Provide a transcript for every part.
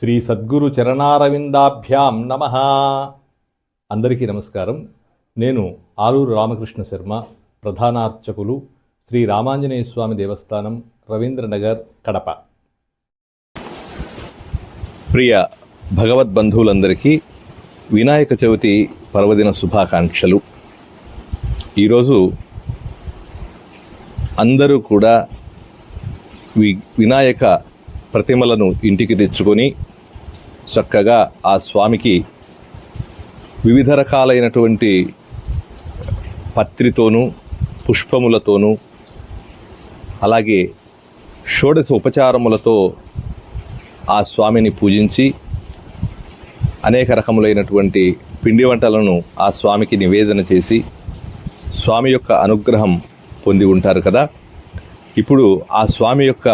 శ్రీ సద్గురు చరణారవిందాభ్యాం నమ. అందరికీ నమస్కారం. నేను ఆలూరు రామకృష్ణ శర్మ ప్రధానార్చకులు శ్రీ రామాంజనేయ స్వామి దేవస్థానం రవీంద్రనగర్ కడప. ప్రియ భగవద్బంధువులందరికీ వినాయక చవితి పర్వదిన శుభాకాంక్షలు. ఈరోజు అందరూ కూడా వి వినాయక ప్రతిమలను ఇంటికి తెచ్చుకొని చక్కగా ఆ స్వామికి వివిధ రకాలైనటువంటి పత్రితోనూ పుష్పములతోనూ అలాగే షోడశ ఉపచారములతో ఆ స్వామిని పూజించి అనేక రకములైనటువంటి పిండి వంటలను ఆ స్వామికి నివేదన చేసి స్వామి యొక్క అనుగ్రహం పొంది ఉంటారు కదా. ఇప్పుడు ఆ స్వామి యొక్క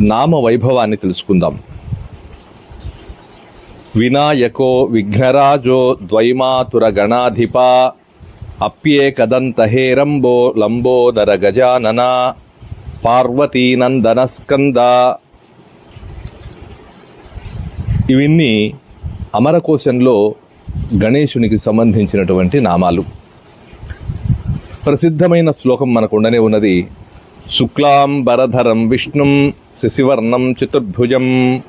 నామ వైభవాన్ని తెలుసుకుందాం. వినాయకో విఘ్నరాజో ద్వైమాతుర గణాధిప అప్యేకదంతహేరంబో లంబోదర గజానన పార్వతీనందనస్కంద ఇవన్నీ అమరకోశంలో గణేశునికి సంబంధించినటువంటి నామాలు. ప్రసిద్ధమైన శ్లోకం మనకు ఉండనే ఉన్నది శుక్లాంబరధరం విష్ణుం శశివర్ణం చతుర్భుజం.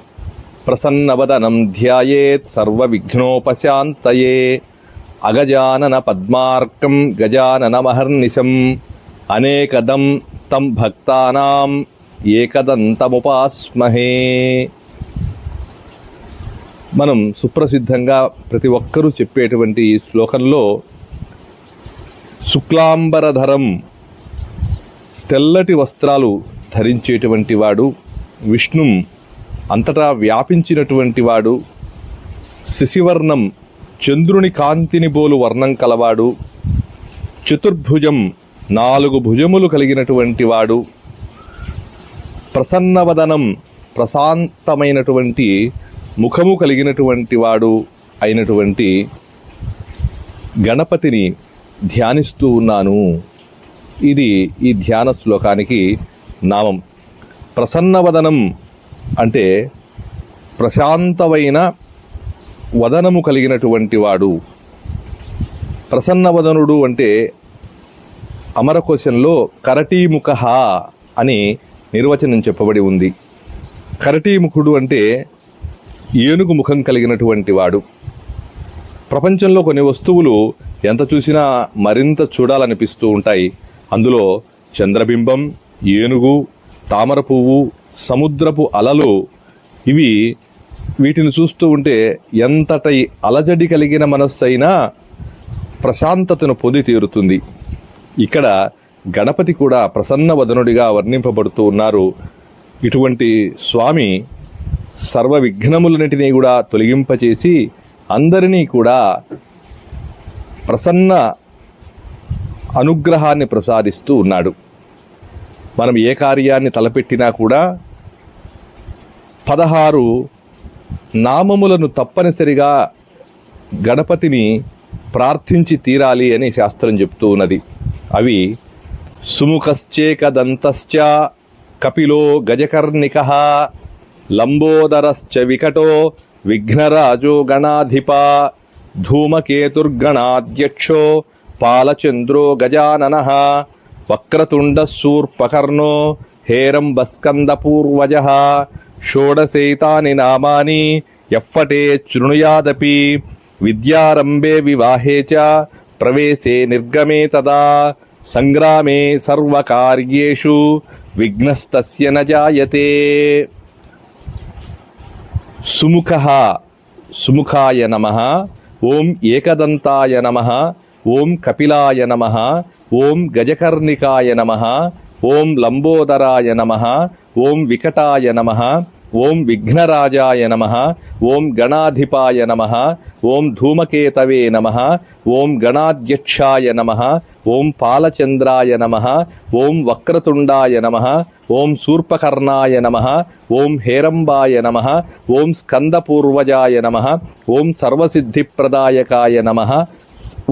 ప్రసన్నవదనం ధ్యాయేత్ సర్వవిఘ్నోపశాంతయే. అగజానన పద్మార్కం గజానన మహర్నిశం. అనేకదం తం భక్తానాం ఏకదంతముపాస్మహే. మనం సుప్రసిద్ధంగా ప్రతి ఒక్కరూ చెప్పేటువంటి ఈ శ్లోకంలో శుక్లాంబరధరం తెల్లటి వస్త్రాలు ధరించేటువంటి వాడు విష్ణుం అంతటా వ్యాపించినటువంటి వాడు శిశివర్ణం చంద్రుని కాంతిని బోలు వర్ణం కలవాడు చతుర్భుజం నాలుగు భుజములు కలిగినటువంటి వాడు ప్రసన్నవదనం ప్రశాంతమైనటువంటి ముఖము కలిగినటువంటి వాడు అయినటువంటి గణపతిని ధ్యానిస్తూ ఉన్నాను. ఇది ఈ ధ్యాన శ్లోకానికి నామం. ప్రసన్నవదనం అంటే ప్రశాంతమైన వదనము కలిగినటువంటి వాడు. ప్రసన్నవదనుడు అంటే అమరకోశంలో కరటీముఖ అని నిర్వచనం చెప్పబడి ఉంది. కరటీముఖుడు అంటే ఏనుగు ముఖం కలిగినటువంటి వాడు. ప్రపంచంలో కొన్ని వస్తువులు ఎంత చూసినా మరింత చూడాలనిపిస్తూ ఉంటాయి. అందులో చంద్రబింబం ఏనుగు తామర పువ్వు సముద్రపు అలలు ఇవి వీటిని చూస్తూ ఉంటే ఎంతటి అలజడి కలిగిన మనస్సు అయినా ప్రశాంతతను పొంది తీరుతుంది. ఇక్కడ గణపతి కూడా ప్రసన్న వదనుడిగా వర్ణింపబడుతూ ఉన్నారు. ఇటువంటి స్వామి సర్వ విఘ్నములన్నిటినీ కూడా తొలగింపచేసి అందరినీ కూడా ప్రసన్న అనుగ్రహాన్ని ప్రసాదిస్తూ ఉన్నాడు. మనం ఏ కార్యాన్ని తలపెట్టినా కూడా పదహారు నామములను తప్పనిసరిగా గణపతిని ప్రార్థించి తీరాలి అని శాస్త్రం చెప్తూ ఉన్నది. అవి సుముఖశ్చేకదంతశ్చ కపిలో గజకర్ణిక లంబోదరశ్చ వికటో విఘ్నరాజో గణాధిప ధూమకేతుర్గణాధ్యక్షో పాలచంద్రో గజానన వక్రతుండ శూర్పకర్ణో పూర్వజ షోడశైతాని నామాని ఎఫ్ఫటే శృణుయాదపి విద్యారంభే వివాహే చ ప్రవేశే నిర్గమే తదా సంగ్రామే సర్వకార్యేషు విఘ్నస్తస్య న జాయతే. సుముఖ సుముఖాయ నమ ఓం ఏకదంతాయ నమ ఓం కపిలాయ నమ ఓం గజకర్ణికాయ నమ ఓం లంబోదరాయ నమ ఓం వికటాయ నమ ఓం విఘ్నరాజాయ నమ ఓం గణాధిపాయ నమ ఓం ధూమకేతవే నమ ఓం గణాధ్యక్షాయ నమ ఓం పాలచంద్రాయ నమ ఓం వక్రతుండాయ నమ ఓం శూర్పకర్ణాయ నమ ఓం హేరంబాయ నమ ఓం స్కందపూర్వజాయ నమ ఓం సర్వసిద్ధిప్రదాయకాయ నమ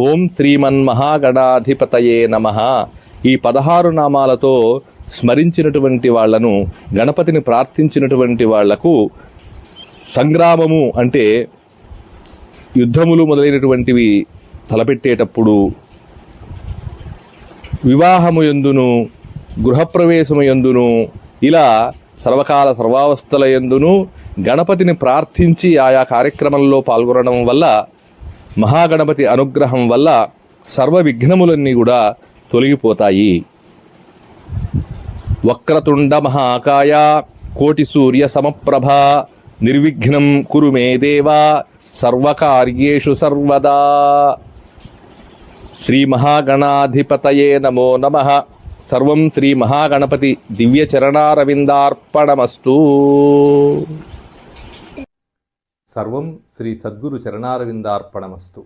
ఓం శ్రీమన్మహాగణాధిపతయే నమ. ఈ పదహారు నామాలతో స్మరించినటువంటి వాళ్ళను గణపతిని ప్రార్థించినటువంటి వాళ్ళకు సంగ్రామము అంటే యుద్ధములు మొదలైనటువంటివి తలపెట్టేటప్పుడు వివాహము ఎందును గృహప్రవేశము ఎందును ఇలా సర్వకాల సర్వావస్థల ఎందును గణపతిని ప్రార్థించి ఆయా కార్యక్రమంలో పాల్గొనడం వల్ల మహాగణపతి అనుగ్రహం వల్ల సర్వ విఘ్నములన్నీ కూడా తొలగిపోతాయి. వక్రతుండ మహాకాయ కోటి సూర్య సమప్రభ నిర్విఘ్నం కురు మే దేవా సర్వకార్యేషు సర్వదా. శ్రీ మహాగణాధిపతయే నమో నమ. సర్వం శ్రీ మహాగణపతి దివ్యచరణారవిందార్పణమస్తూ. సర్వం శ్రీ సద్గురు చరణారవిందార్పణమస్తు.